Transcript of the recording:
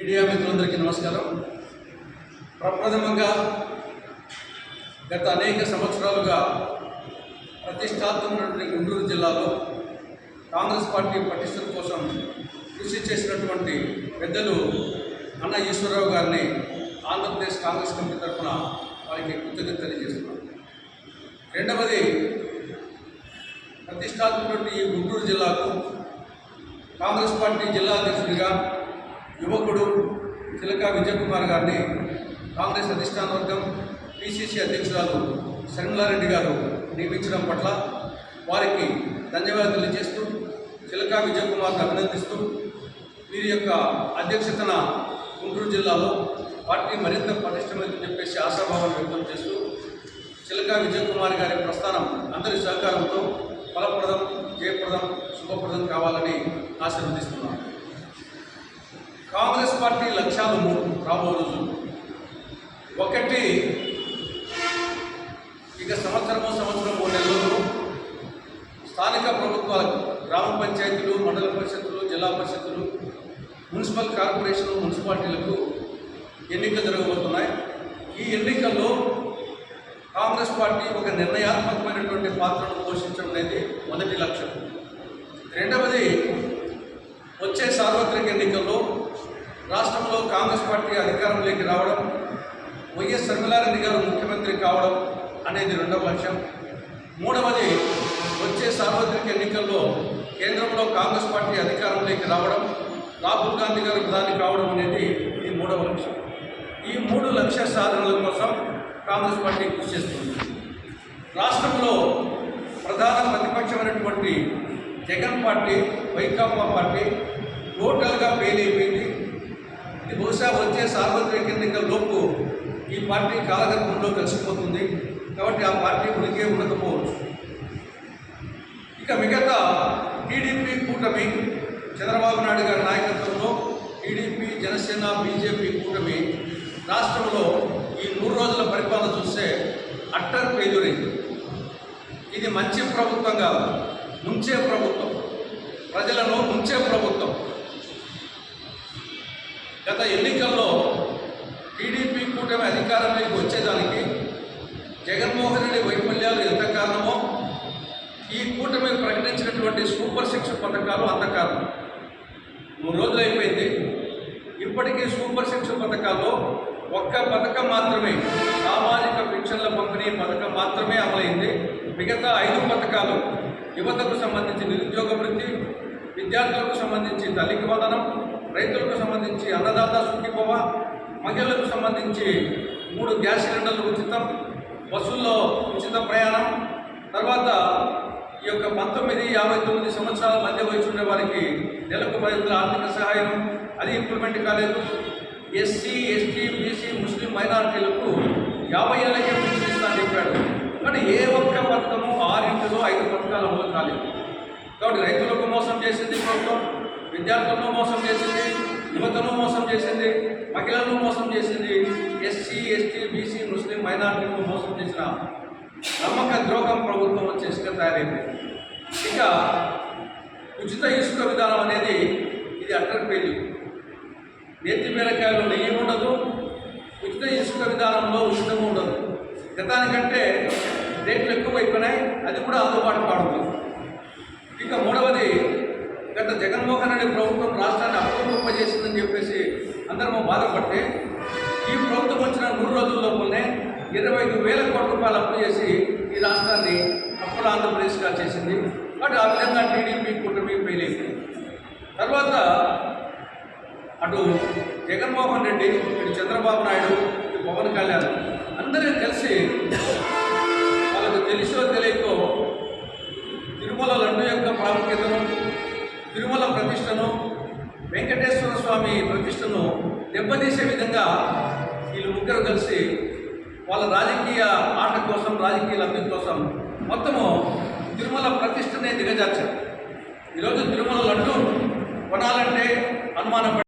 Media మిత్రులందరికీ నమస్కారం. ప్రప్రథమంగా గత అనేక సంవత్సరాలుగా ప్రతిష్టాత్మకమైనటువంటి గుంటూరు జిల్లాలో కాంగ్రెస్ పార్టీ పటిష్టత కోసం కృషి చేసినటువంటి పెద్దలు అన్న ఈశ్వరరావు గారిని ఆంధ్రప్రదేశ్ కాంగ్రెస్ కమిటీ తరఫున వారికి కృతజ్ఞత తెలియజేస్తున్నాను రెండవది ప్రతిష్టాత్మకటువంటి ఈ గుంటూరు జిల్లాకు కాంగ్రెస్ పార్టీ జిల్లా అధ్యక్షుడిగా యువకుడు చిలక విజయకుమార్ గారిని కాంగ్రెస్ అధిష్టాన వర్గం పిసిసి అధ్యక్షురాలు శర్మిలారెడ్డి గారు నియమించడం పట్ల వారికి ధన్యవాదాలు తెలియజేస్తూ చిలక విజయకుమార్ని అభినందిస్తూ వీరి యొక్క అధ్యక్షతన గుంటూరు జిల్లాలో పార్టీ మరింత పటిష్టమైందని చెప్పేసి ఆశాభావాన్ని వ్యక్తం చేస్తూ చిలక విజయకుమార్ గారి ప్రస్థానం అందరి సహకారంతో ఫలప్రదం జయప్రదం శుభప్రదం కావాలని ఆశీర్వదిస్తున్నాను కాంగ్రెస్ పార్టీ లక్ష్యాలు మూడు రాబో రోజులు. ఒకటి ఇక సంవత్సరము సంవత్సరం మూడు స్థానిక ప్రభుత్వాలకు గ్రామ పంచాయతీలు మండల పరిషత్తులు జిల్లా పరిషత్తులు మున్సిపల్ కార్పొరేషన్ మున్సిపాలిటీలకు ఎన్నికలు జరగబోతున్నాయి. ఈ ఎన్నికల్లో కాంగ్రెస్ పార్టీ ఒక నిర్ణయాత్మకమైనటువంటి పాత్రను పోషించడం అనేది మొదటి లక్ష్యం. రెండవది వచ్చే సార్వత్రిక ఎన్నికల్లో రాష్ట్రంలో కాంగ్రెస్ పార్టీ అధికారంలోకి రావడం వైఎస్ శర్మిలారెడ్డి గారు ముఖ్యమంత్రి కావడం అనేది రెండవ లక్ష్యం. మూడవది వచ్చే సార్వత్రిక ఎన్నికల్లో కేంద్రంలో కాంగ్రెస్ పార్టీ అధికారంలోకి రావడం రాహుల్ గాంధీ గారు ప్రధాని కావడం అనేది ఇది మూడవ లక్ష్యం. ఈ మూడు లక్ష్య సాధనల కోసం కాంగ్రెస్ పార్టీ కృషి చేస్తుంది. రాష్ట్రంలో ప్రధాన ప్రతిపక్షమైనటువంటి జగన్ పార్టీ వైకాపా పార్టీ టోటల్గా ఫెయిల్ అయిపోయింది. బహుశా వచ్చే సార్వత్రిక ఎన్నికల లోపు ఈ పార్టీ కాలగర్భంలో కలిసిపోతుంది. కాబట్టి ఆ పార్టీ ఉనికే ఉండకపోవచ్చు. ఇక మిగతా టీడీపీ కూటమి చంద్రబాబు నాయుడు గారి నాయకత్వంలో టీడీపీ జనసేన బీజేపీ కూటమి రాష్ట్రంలో ఈ మూడు రోజుల పరిపాలన చూస్తే అట్టర్ పేదరైంది. ఇది మంచి ప్రభుత్వం కాదు ముంచే ప్రభుత్వం. ప్రజలను ముంచే ప్రభుత్వం. గత ఎన్నికల్లో టీడీపీ కూటమి అధికారంలోకి వచ్చేదానికి జగన్మోహన్ రెడ్డి వైఫల్యాలు ఎంత కారణమో ఈ కూటమి ప్రకటించినటువంటి సూపర్ సిక్స్ పథకాలు అంత కారణం. మూడు రోజులు అయిపోయింది. ఇప్పటికీ సూపర్ సిక్స్ పథకాల్లో ఒక్క పథకం మాత్రమే సామాజిక పెన్షన్ల పంపిణీ పథకం మాత్రమే అమలైంది. మిగతా ఐదు పథకాలు యువతకు సంబంధించి నిరుద్యోగ వృత్తి విద్యార్థులకు సంబంధించి తల్లికి వదనం రైతులకు సంబంధించి అన్నదాత సుఖీభవ మహిళలకు సంబంధించి మూడు గ్యాస్ సిలిండర్లు ఉచితం బస్సుల్లో ఉచిత ప్రయాణం తర్వాత ఈ యొక్క పంతొమ్మిది యాభై తొమ్మిది సంవత్సరాల మధ్య వయసు ఉండే వారికి నెలకు పది ఆర్థిక సహాయం అది ఇంప్లిమెంట్ కాలేదు. ఎస్సీ ఎస్టీ బీసీ ముస్లిం మైనారిటీలకు యాభై ఏళ్ళకే పెన్షన్ అని చెప్పాడు. కానీ ఏ ఒక్క పథకము ఆరింటిలో ఐదు పథకాలు అమలు కాలేదు. కాబట్టి రైతులకు మోసం చేసింది ప్రభుత్వం. విద్యార్థులను మోసం చేసింది యువతను మోసం చేసింది మహిళలను మోసం చేసింది ఎస్సీ ఎస్టీ బీసీ ముస్లిం మైనారిటీలను మోసం చేసిన నమ్మక ద్రోహం ప్రభుత్వం వచ్చి ఇసుక తయారైంది. ఇక ఉచిత ఇసుక విధానం అనేది ఇది అటర్ పెళ్ళి నేతి బీరకాయలు నెయ్యి ఉండదు ఉచిత ఇసుక విధానంలో ఉచితం ఉండదు. గతానికంటే రేట్లు ఎక్కువైపోయినాయి అది కూడా అందుబాటు పడుతుంది జగన్మోహన్ రెడ్డి ప్రభుత్వం రాష్ట్రాన్ని అప్పులు చేసిందని చెప్పేసి అందరము బాధపడితే ఈ ప్రభుత్వం వచ్చిన మూడు రోజుల ఇరవై ఐదు వేల కోట్ల రూపాయలు అప్పు చేసి ఈ రాష్ట్రాన్ని అప్పుల ఆంధ్రప్రదేశ్గా చేసింది. బట్ ఆ విధంగా టీడీపీ కూటమి ఫెయిల్ అయిపోయింది తర్వాత అటు జగన్మోహన్ రెడ్డి ఇటు చంద్రబాబు నాయుడు ఇటు పవన్ కళ్యాణ్ అందరూ కలిసి ప్రతిష్టను వెంకటేశ్వర స్వామి ప్రతిష్టను దెబ్బతీసే విధంగా వీళ్ళు ముగ్గురు కలిసి వాళ్ళ రాజకీయ ఆట కోసం రాజకీయ లబ్ధి కోసం మొత్తము తిరుమల ప్రతిష్టనే దిగజార్చారు. ఈరోజు తిరుమల లడ్డు కొనాలంటే అనుమానం